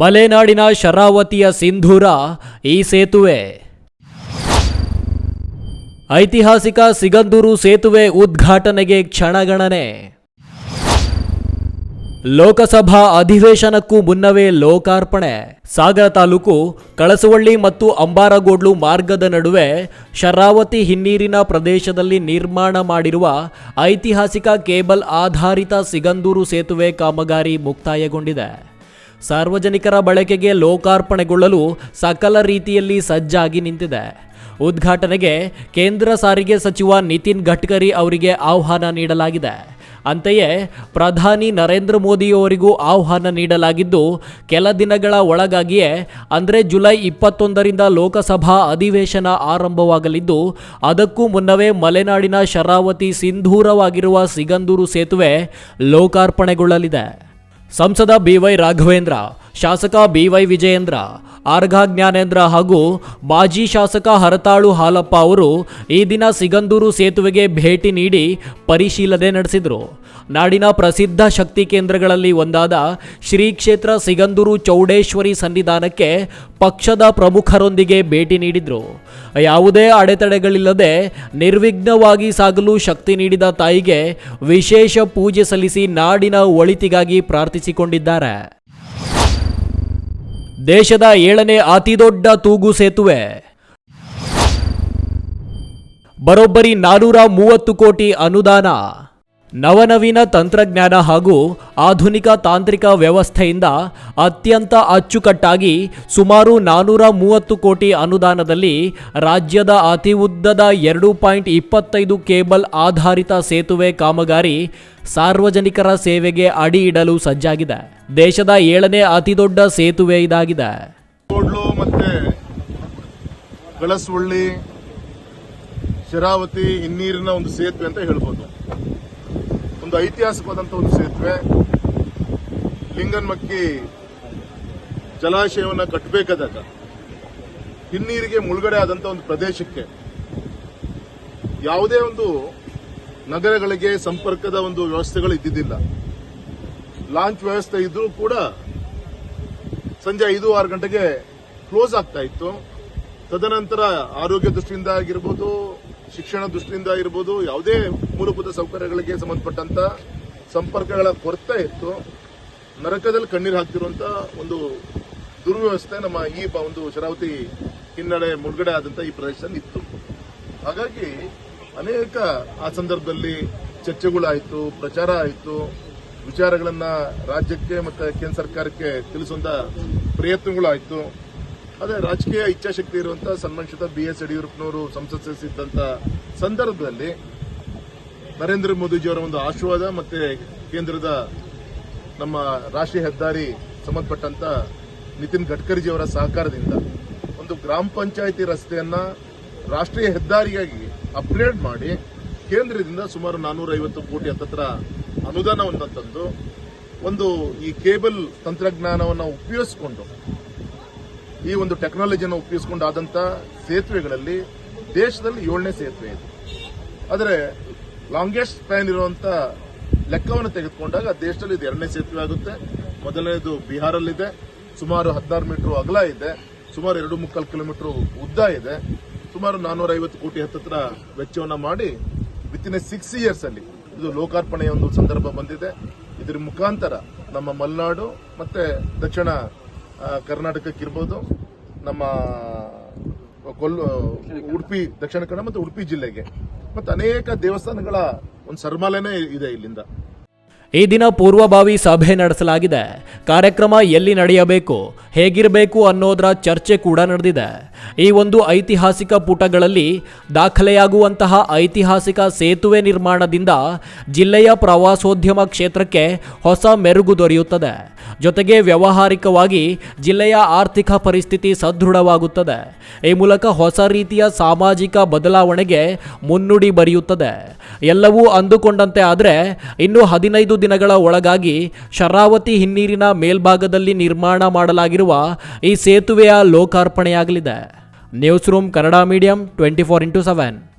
ಮಲೆನಾಡಿನ ಶರಾವತಿಯ ಸಿಂಧೂರ ಈ ಸೇತುವೆ. ಐತಿಹಾಸಿಕ ಸಿಗಂದೂರು ಸೇತುವೆ ಉದ್ಘಾಟನೆಗೆ ಕ್ಷಣಗಣನೆ. ಲೋಕಸಭಾ ಅಧಿವೇಶನಕ್ಕೂ ಮುನ್ನವೇ ಲೋಕಾರ್ಪಣೆ. ಸಾಗರ ತಾಲೂಕು ಕಳಸವಳ್ಳಿ ಮತ್ತು ಅಂಬಾರಗೋಡ್ಲು ಮಾರ್ಗದ ನಡುವೆ ಶರಾವತಿ ಹಿನ್ನೀರಿನ ಪ್ರದೇಶದಲ್ಲಿ ನಿರ್ಮಾಣ ಮಾಡಿರುವ ಐತಿಹಾಸಿಕ ಕೇಬಲ್ ಆಧಾರಿತ ಸಿಗಂದೂರು ಸೇತುವೆ ಕಾಮಗಾರಿ ಮುಕ್ತಾಯಗೊಂಡಿದೆ. ಸಾರ್ವಜನಿಕರ ಬಳಕೆಗೆ ಲೋಕಾರ್ಪಣೆಗೊಳ್ಳಲು ಸಕಲ ರೀತಿಯಲ್ಲಿ ಸಜ್ಜಾಗಿ ನಿಂತಿದೆ. ಉದ್ಘಾಟನೆಗೆ ಕೇಂದ್ರ ಸಾರಿಗೆ ಸಚಿವ ನಿತಿನ್ ಗಡ್ಕರಿ ಅವರಿಗೆ ಆಹ್ವಾನ ನೀಡಲಾಗಿದೆ. ಅಂತೆಯೇ ಪ್ರಧಾನಿ ನರೇಂದ್ರ ಮೋದಿಯವರಿಗೂ ಆಹ್ವಾನ ನೀಡಲಾಗಿದ್ದು, ಕೆಲ ದಿನಗಳ ಒಳಗಾಗಿಯೇ, ಅಂದರೆ ಜುಲೈ ಇಪ್ಪತ್ತೊಂದರಿಂದ ಲೋಕಸಭಾ ಅಧಿವೇಶನ ಆರಂಭವಾಗಲಿದ್ದು, ಅದಕ್ಕೂ ಮುನ್ನವೇ ಮಲೆನಾಡಿನ ಶರಾವತಿ ಸಿಂಧೂರವಾಗಿರುವ ಸಿಗಂದೂರು ಸೇತುವೆ ಲೋಕಾರ್ಪಣೆಗೊಳ್ಳಲಿದೆ. ಸಂಸದ ಬಿವೈ ರಾಘವೇಂದ್ರ ಶಾಸಕ ಬಿವೈ ವಿಜಯೇಂದ್ರ, ಆರ್ಘಾ ಜ್ಞಾನೇಂದ್ರ ಹಾಗೂ ಮಾಜಿ ಶಾಸಕ ಹರತಾಳು ಹಾಲಪ್ಪ ಅವರು ಈ ದಿನ ಸಿಗಂದೂರು ಸೇತುವೆಗೆ ಭೇಟಿ ನೀಡಿ ಪರಿಶೀಲನೆ ನಡೆಸಿದರು. ನಾಡಿನ ಪ್ರಸಿದ್ಧ ಶಕ್ತಿ ಕೇಂದ್ರಗಳಲ್ಲಿ ಒಂದಾದ ಶ್ರೀ ಕ್ಷೇತ್ರ ಸಿಗಂದೂರು ಚೌಡೇಶ್ವರಿ ಸನ್ನಿಧಾನಕ್ಕೆ ಪಕ್ಷದ ಪ್ರಮುಖರೊಂದಿಗೆ ಭೇಟಿ ನೀಡಿದರು. ಯಾವುದೇ ಅಡೆತಡೆಗಳಿಲ್ಲದೆ ನಿರ್ವಿಘ್ನವಾಗಿ ಸಾಗಲು ಶಕ್ತಿ ನೀಡಿದ ತಾಯಿಗೆ ವಿಶೇಷ ಪೂಜೆ ಸಲ್ಲಿಸಿ ನಾಡಿನ ಒಳಿತಿಗಾಗಿ ಪ್ರಾರ್ಥಿಸಿಕೊಂಡಿದ್ದಾರೆ. ದೇಶದ ಏಳನೇ ಅತಿದೊಡ್ಡ ತೂಗು ಸೇತುವೆ. ಬರೋಬ್ಬರಿ ನಾನೂರ ಮೂವತ್ತು ಕೋಟಿ ಅನುದಾನ. ನವನವೀನ ತಂತ್ರಜ್ಞಾನ ಹಾಗೂ ಆಧುನಿಕ ತಾಂತ್ರಿಕ ವ್ಯವಸ್ಥೆಯಿಂದ ಅತ್ಯಂತ ಅಚ್ಚುಕಟ್ಟಾಗಿ ಸುಮಾರು ನಾನೂರ ಮೂವತ್ತು ಕೋಟಿ ಅನುದಾನದಲ್ಲಿ ರಾಜ್ಯದ ಅತಿ ಉದ್ದದ ಎರಡು ಪಾಯಿಂಟ್ ಇಪ್ಪತ್ತೈದು ಕೇಬಲ್ ಆಧಾರಿತ ಸೇತುವೆ ಕಾಮಗಾರಿ ಸಾರ್ವಜನಿಕರ ಸೇವೆಗೆ ಅಡಿ ಇಡಲು ಸಜ್ಜಾಗಿದೆ. ದೇಶದ ಏಳನೇ ಅತಿದೊಡ್ಡ ಸೇತುವೆ ಇದಾಗಿದೆ. ಶರಾವತಿ, ಹಿನ್ನೀರಿನ ಒಂದು ಸೇತುವೆ ಅಂತ ಹೇಳ್ಬೋದು. ಒಂದು ಐತಿಹಾಸಿಕವಾದಂತಹ ಒಂದು ಸೇತುವೆ, ಲಿಂಗನ್ಮಕ್ಕಿ ಜಲಾಶಯವನ್ನು ಕಟ್ಟಬೇಕಾದಾಗ ಹಿನ್ನೀರಿಗೆ ಮುಳುಗಡೆ ಆದಂತ ಒಂದು ಪ್ರದೇಶಕ್ಕೆ ಯಾವುದೇ ಒಂದು ನಗರಗಳಿಗೆ ಸಂಪರ್ಕದ ಒಂದು ವ್ಯವಸ್ಥೆಗಳು ಇದ್ದಿದ್ದಿಲ್ಲ. ಲಾಂಚ್ ವ್ಯವಸ್ಥೆ ಇದ್ರೂ ಕೂಡ ಸಂಜೆ ಐದು ಆರು ಗಂಟೆಗೆ ಕ್ಲೋಸ್ ಆಗ್ತಾ ಇತ್ತು. ತದನಂತರ ಆರೋಗ್ಯ ದೃಷ್ಟಿಯಿಂದ ಆಗಿರ್ಬೋದು, ಶಿಕ್ಷಣ ದೃಷ್ಟಿಯಿಂದ ಆಗಿರ್ಬೋದು, ಯಾವುದೇ ಮೂಲಭೂತ ಸೌಕರ್ಯಗಳಿಗೆ ಸಂಬಂಧಪಟ್ಟಂತ ಸಂಪರ್ಕಗಳ ಕೊರತೆ ಇತ್ತು. ನರಕದಲ್ಲಿ ಕಣ್ಣೀರು ಹಾಕ್ತಿರುವಂತ ಒಂದು ದುರ್ವ್ಯವಸ್ಥೆ ನಮ್ಮ ಈ ಒಂದು ಶರಾವತಿ ಹಿನ್ನಡೆ ಮುಳುಗಡೆ ಆದಂತ ಈ ಪ್ರದೇಶದಲ್ಲಿ ಇತ್ತು. ಹಾಗಾಗಿ ಅನೇಕ ಆ ಸಂದರ್ಭದಲ್ಲಿ ಚರ್ಚೆಗಳಾಯಿತು, ಪ್ರಚಾರ ಆಯಿತು. ವಿಚಾರಗಳನ್ನ ರಾಜ್ಯಕ್ಕೆ ಮತ್ತೆ ಕೇಂದ್ರ ಸರ್ಕಾರಕ್ಕೆ ತಿಳಿಸುವಂತ ಪ್ರಯತ್ನಗಳಾಯಿತು. ಅದೇ, ರಾಜಕೀಯ ಇಚ್ಛಾಶಕ್ತಿ ಇರುವಂತಹ ಸನ್ಮಾನಿಸಿದ ಬಿ ಎಸ್ ಯಡಿಯೂರಪ್ಪನವರು ಸಂಸತ್ ಸೇರಿಸಿದ್ದಂಥ ಸಂದರ್ಭದಲ್ಲಿ ನರೇಂದ್ರ ಮೋದಿಜಿಯವರ ಒಂದು ಆಶೀರ್ವಾದ ಮತ್ತೆ ಕೇಂದ್ರದ ನಮ್ಮ ರಾಷ್ಟ್ರೀಯ ಹೆದ್ದಾರಿ ಸಂಬಂಧಪಟ್ಟಂತ ನಿತಿನ್ ಗಡ್ಕರಿಜಿಯವರ ಸಹಕಾರದಿಂದ ಒಂದು ಗ್ರಾಮ ಪಂಚಾಯಿತಿ ರಸ್ತೆಯನ್ನ ರಾಷ್ಟ್ರೀಯ ಹೆದ್ದಾರಿಯಾಗಿ ಅಪ್ಗ್ರೇಡ್ ಮಾಡಿ ಕೇಂದ್ರದಿಂದ ಸುಮಾರು ನಾನೂರ ಐವತ್ತು ಕೋಟಿ ಹತ್ತತ್ರ ಅನುದಾನವನ್ನು ತಂದು ಒಂದು ಈ ಕೇಬಲ್ ತಂತ್ರಜ್ಞಾನವನ್ನು ಉಪಯೋಗಿಸಿಕೊಂಡು ಈ ಒಂದು ಟೆಕ್ನಾಲಜಿಯನ್ನು ಉಪಯೋಗಿಸಿಕೊಂಡು ಸೇತುವೆಗಳಲ್ಲಿ ದೇಶದಲ್ಲಿ ಏಳನೇ ಸೇತುವೆ ಇದೆ. ಆದರೆ ಲಾಂಗೆಸ್ಟ್ ಸ್ಪ್ಯಾನ್ ಇರುವಂತ ಲೆಕ್ಕವನ್ನು ತೆಗೆದುಕೊಂಡಾಗ ದೇಶದಲ್ಲಿ ಇದು ಎರಡನೇ ಸೇತುವೆ ಆಗುತ್ತೆ. ಮೊದಲನೇದು ಬಿಹಾರಲ್ಲಿದೆ. ಸುಮಾರು ಹದಿನಾರು ಮೀಟರ್ ಅಗಲ ಇದೆ. ಸುಮಾರು ಎರಡು ಮುಕ್ಕಾಲು ಕಿಲೋಮೀಟರ್ ಉದ್ದ ಇದೆ. ಸುಮಾರು ನಾನೂರ ಐವತ್ತು ಕೋಟಿ ಹತ್ತತ್ರ ವೆಚ್ಚವನ್ನು ಮಾಡಿ with in a six years ಅಲ್ಲಿ ಇದು ಲೋಕಾರ್ಪಣೆಯ ಒಂದು ಸಂದರ್ಭ ಬಂದಿದೆ. ಇದರ ಮುಖಾಂತರ ನಮ್ಮ ಮಲೆನಾಡು ಮತ್ತೆ ದಕ್ಷಿಣ ಕರ್ನಾಟಕಕ್ಕಿರ್ಬೋದು, ನಮ್ಮ ಕೊಲ್ಲ ಉಡುಪಿ, ದಕ್ಷಿಣ ಕನ್ನಡ ಮತ್ತು ಉಡುಪಿ ಜಿಲ್ಲೆಗೆ. ಮತ್ತು ಅನೇಕ ದೇವಸ್ಥಾನಗಳ ಒಂದು ಸರ್ಮಾಲೆನೇ ಇದೆ ಇಲ್ಲಿಂದ. ಈ ದಿನ ಪೂರ್ವಭಾವಿ ಸಭೆ ನಡೆಸಲಾಗಿದೆ. ಕಾರ್ಯಕ್ರಮ ಎಲ್ಲಿ ನಡೆಯಬೇಕು, ಹೇಗಿರಬೇಕು ಅನ್ನೋದರ ಚರ್ಚೆ ಕೂಡ ನಡೆದಿದೆ. ಈ ಒಂದು ಐತಿಹಾಸಿಕ ಪುಟಗಳಲ್ಲಿ ದಾಖಲೆಯಾಗುವಂತಹ ಐತಿಹಾಸಿಕ ಸೇತುವೆ ನಿರ್ಮಾಣದಿಂದ ಜಿಲ್ಲೆಯ ಪ್ರವಾಸೋದ್ಯಮ ಕ್ಷೇತ್ರಕ್ಕೆ ಹೊಸ ಮೆರುಗು ದೊರೆಯುತ್ತದೆ. ಜೊತೆಗೆ ವ್ಯಾವಹಾರಿಕವಾಗಿ ಜಿಲ್ಲೆಯ ಆರ್ಥಿಕ ಪರಿಸ್ಥಿತಿ ಸದೃಢವಾಗುತ್ತದೆ. ಈ ಮೂಲಕ ಹೊಸ ರೀತಿಯ ಸಾಮಾಜಿಕ ಬದಲಾವಣೆಗೆ ಮುನ್ನುಡಿ ಬರೆಯುತ್ತದೆ. ಎಲ್ಲವೂ ಅಂದುಕೊಂಡಂತೆ ಆದರೆ ಇನ್ನು ಹದಿನೈದು ದಿನಗಳ ಒಳಗಾಗಿ ಶರಾವತಿ ಹಿನ್ನೀರಿನ ಮೇಲ್ಭಾಗದಲ್ಲಿ ನಿರ್ಮಾಣ ಮಾಡಲಾಗಿರುವ ಈ ಸೇತುವೆಯ ಲೋಕಾರ್ಪಣೆಯಾಗಲಿದೆ. Newsroom Kannada medium twenty four into seven.